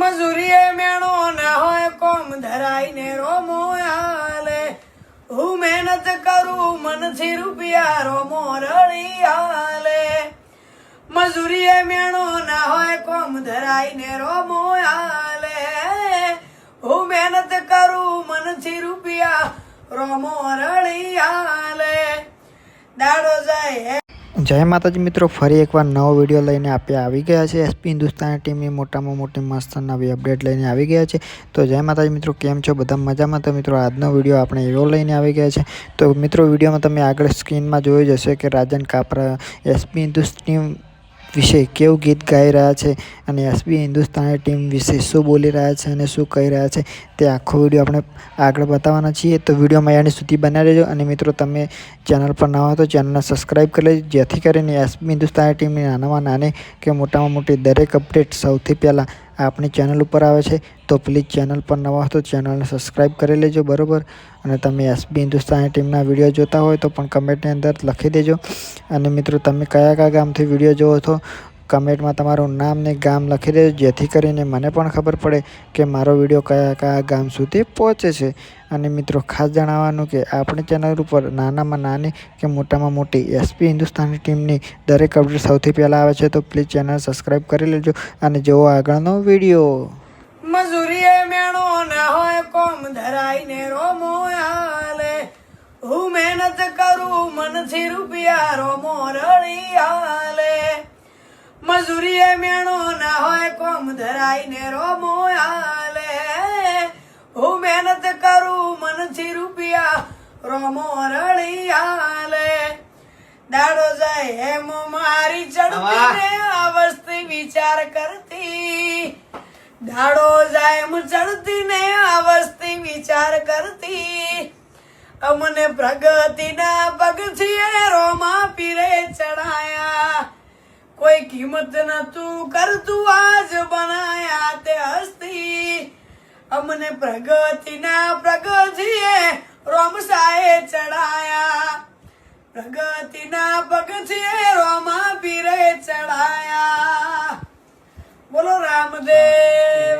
મજૂરીએ મેણો ના હોય, કોમ ધરાઈને રોમો હાલે. હું મહેનત કરું, મનથી રૂપિયા રોમો રળી હાલે. મજૂરીએ મેણો ના હોય, કોમ ધરાઈને રોમો હાલે. હું મહેનત કરું, મનથી રૂપિયા રોમો રળી હાલે. દાડો જાય જય માતાજી મિત્રો, ફરી એકવાર નવો વીડિયો લઈને આપણે આવી ગયા છે. એસપી હિન્દુસ્તાની ટીમની મોટામાં મોટી મસ્ત નવી અપડેટ લઈને આવી ગયા છે. તો જય માતાજી મિત્રો, કેમ છો? બધા મજામાં? તો મિત્રો, આજનો વીડિયો આપણે એવો લઈને આવી ગયા છે. તો મિત્રો, વિડીયોમાં તમે આગળ સ્ક્રીનમાં જોઈ જશે કે રાજન કાપરા, એસપી હિન્દુસ્તાની વિશે કેવું ગીત ગાઈ રહ્યા છે અને એસબી હિન્દુસ્તાની ટીમ વિશે શું બોલી રહ્યા છે અને શું કહી રહ્યા છે તે આખો વીડિયો આપણે આગળ બતાવવાના છીએ. તો વિડીયોમાં એની સુધી બનાવી લેજો અને મિત્રો, તમે ચેનલ પર નવા હો તો ચેનલને સબસ્ક્રાઈબ કરી લેજો. જેથી કરીને એસબી હિન્દુસ્તાની ટીમની નાનામાં નાની કે મોટામાં મોટી દરેક અપડેટ સૌથી પહેલાં આપણી ચેનલ ઉપર આવે છે, તો પ્લીઝ ચેનલ પર નવા હો ચેનલને સબસ્ક્રાઈબ કરી લેજો બરાબર. અને તમે એસબી હિન્દુસ્તાની ટીમના વીડિયો જોતા હોય તો પણ કમેન્ટની અંદર લખી દેજો. અને મિત્રો, તમે કયા કયા ગામથી વીડિયો જોવો છો? કમેન્ટમાં તમારું નામ ને ગામ લખી દેજો, જેથી કરીને મને પણ ખબર પડે કે મારો વીડિયો કયા કયા ગામ સુધી પહોંચે છે. અને મિત્રો, ખાસ જણાવવાનું કે આપણી ચેનલ ઉપર નાનામાં નાની કે મોટામાં મોટી એસપી હિન્દુસ્તાની ટીમની દરેક અપડેટ સૌથી પહેલાં આવે છે, તો પ્લીઝ ચેનલ સબસ્ક્રાઈબ કરી લેજો અને જોવો આગળનો વીડિયો. મજૂરીએ મેણો ના હોય, કોમ ધરાઈને રોમો હાલે. હું મહેનત કરું, મનથી રૂપિયા રોમો મેણો ના હોય કોમ ધરાઈને રોમો આલે હું મહેનત કરું મનથી રૂપિયા રોમો રળી આલે દાડો જાય એમ મારી ચડતી ને અવસ્થી વિચાર કરતી. દાડો જાય એમ ચડતી ને અવસ્થી વિચાર કરતી. અમને પ્રગતિના પગથિયે કોઈ કિંમત નતું કરતું આજ બનાયા તે હસ્તી. અમને પ્રગતિના પ્રગથિયે રોમસાએ ચડાયા. પ્રગતિના પગથિયે રોમા પીરે ચડાયા. બોલો રામદેવ.